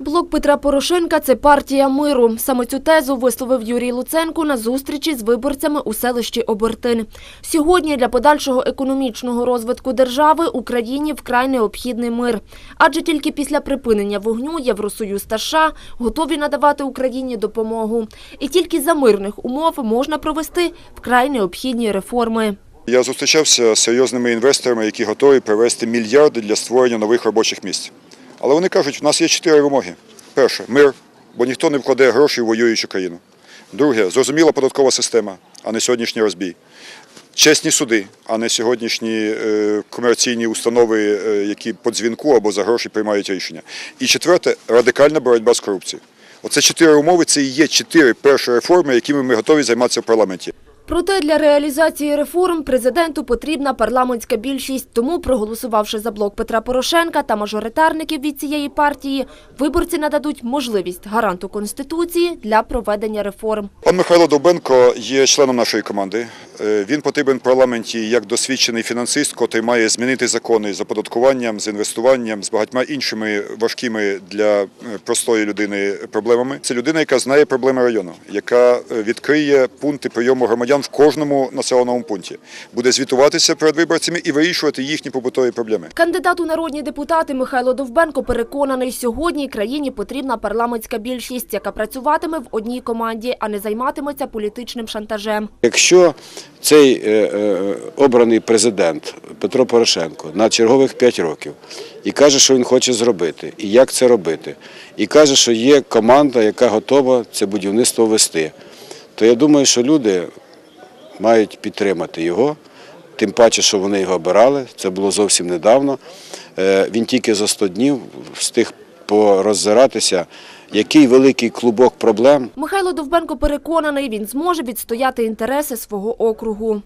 Блок Петра Порошенка це партія миру. Саме цю тезу висловив Юрій Луценко на зустрічі з виборцями у селищі Обертин. Сьогодні для подальшого економічного розвитку держави Україні вкрай необхідний мир. Адже тільки після припинення вогню Євросоюз та США готові надавати Україні допомогу. І тільки за мирних умов можна провести вкрай необхідні реформи. Я зустрічався з серйозними інвесторами, які готові привести мільярди для створення нових робочих місць. Але вони кажуть, у нас є чотири вимоги. Перше мир, бо ніхто не вкладе гроші в воюючу країну. Друге зрозуміла податкова система, а не сьогоднішній розбій. Чесні суди, а не сьогоднішні е, комерційні установи, е, які по дзвінку або за гроші приймають рішення. І четверте радикальна боротьба з корупцією. Оце чотири умови, це і є чотири перші реформи, якими ми готові займатися в парламенті. Проте для реалізації реформ президенту потрібна парламентська більшість. Тому, проголосувавши за блок Петра Порошенка та мажоритарників від цієї партії, виборці нададуть можливість гаранту Конституції для проведення реформ. Пан Михайло Довбенко є членом нашої команди. Е, Він потрібен в парламенті як досвідчений фінансист, котрий має змінити закони з оподаткуванням, з інвестуванням, з багатьма іншими важкими для е, простої людини проблемами. Це людина, яка знає проблеми району, яка е, відкриє пункти прийому громадян в кожному населеному пункті, буде звітуватися перед виборцями і вирішувати їхні побутові проблеми. Кандидат у народні депутати Михайло Довбенко переконаний, сьогодні країні потрібна парламентська більшість, яка працюватиме в одній команді, а не займатиметься політичним шантажем. Якщо цей е, е, обраний президент Петро Порошенко на чергових 5 років і каже, що він хоче зробити, і як це робити, і каже, що є команда, яка готова це будівництво вести, то я думаю, що люди мають підтримати його, тим паче, що вони його обирали, це було зовсім недавно. Е, Він тільки за 100 днів встиг пороззиратися, який великий клубок проблем Михайло Довбенко переконаний, він зможе відстояти інтереси свого округу.